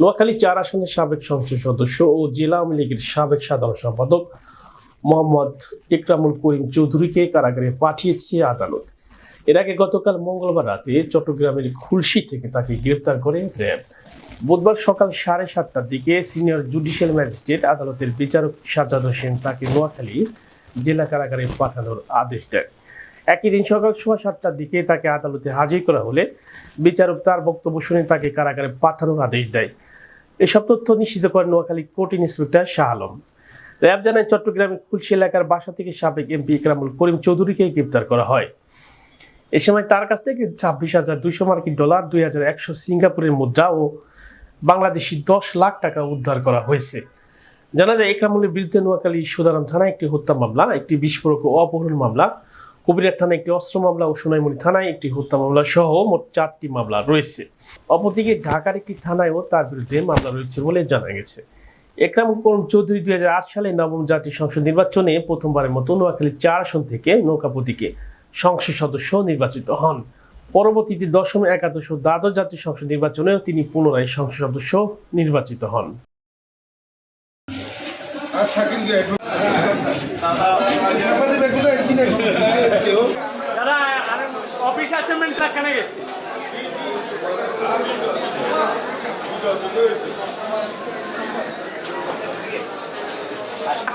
নোয়াখালী চার আসনের সাবেক সংসদ সদস্য ও জেলা আওয়ামী লীগের সাবেক সাধারণ সম্পাদক মোহাম্মদ ইকরামুল করিম চৌধুরীকে কারাগারে পাঠিয়েছে আদালত। এর আগে গতকাল মঙ্গলবার রাতে চট্টগ্রামের খুলশি থেকে তাকে গ্রেপ্তার করে র্যাব। বুধবার সকাল সাড়ে সাতটার দিকে সিনিয়র জুডিশিয়াল ম্যাজিস্ট্রেট আদালতের বিচারক সাজ্জাদ হোসেন তাকে নোয়াখালী জেলা কারাগারে পাঠানোর আদেশ দেন। একই দিন সকাল সোয়া সাতটার দিকে তাকে আদালতে হাজির করা হলে বিচারক তার বক্তব্য শুনে তাকে কারাগারে পাঠানোর আদেশ দেয়। এসব তথ্য নিশ্চিত করেন Noakhali court inspector Shah Alam. RAB জানায়, চট্টগ্রামের খুলশি এলাকার বাসা থেকে সাবেক এমপি ইকরামুল করিম চৌধুরীকে গ্রেপ্তার করা হয়। এ সময় তার কাছ থেকে ছাব্বিশ হাজার দুইশো মার্কিন ডলার, দুই হাজার একশো সিঙ্গাপুরের মুদ্রা ও বাংলাদেশি দশ লাখ টাকা উদ্ধার করা হয়েছে। জানা যায় একরামুলের বিরুদ্ধে নোয়াখালী সুদারাম থানায় একটি হত্যা মামলা একটি বিস্ফোরক ও অপহরণ মামলা কবিরাট থানায় একটি অস্ত্র মামলা ও সোনাইমুড়ি থানায় একটি হত্যা মামলা সহ মোট চারটি মামলা রয়েছে। অপরদিকে ঢাকার একটি থানায়ও তার বিরুদ্ধে মামলা রয়েছে বলে জানা গেছে। একরাম করম চৌধুরী দু হাজার আট সালে নবম জাতীয় সংসদ নির্বাচনে প্রথমবারের মতো নোয়াখালী চার আসন থেকে নৌকাপতিকে সংসদ সদস্য নির্বাচিত হন। পরবর্তীতে দশম একাদশ দ্বাদশ জাতীয় সংসদ নির্বাচনেও তিনি পুনরায় সংসদ সদস্য নির্বাচিত হন। অফিস অ্যাসাইনমেন্ট কেন গেছে।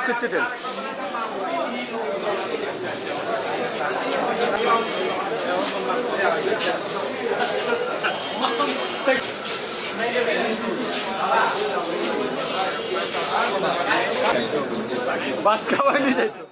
করতে দেন ভাত খাওয়া নিয়ে যাইতো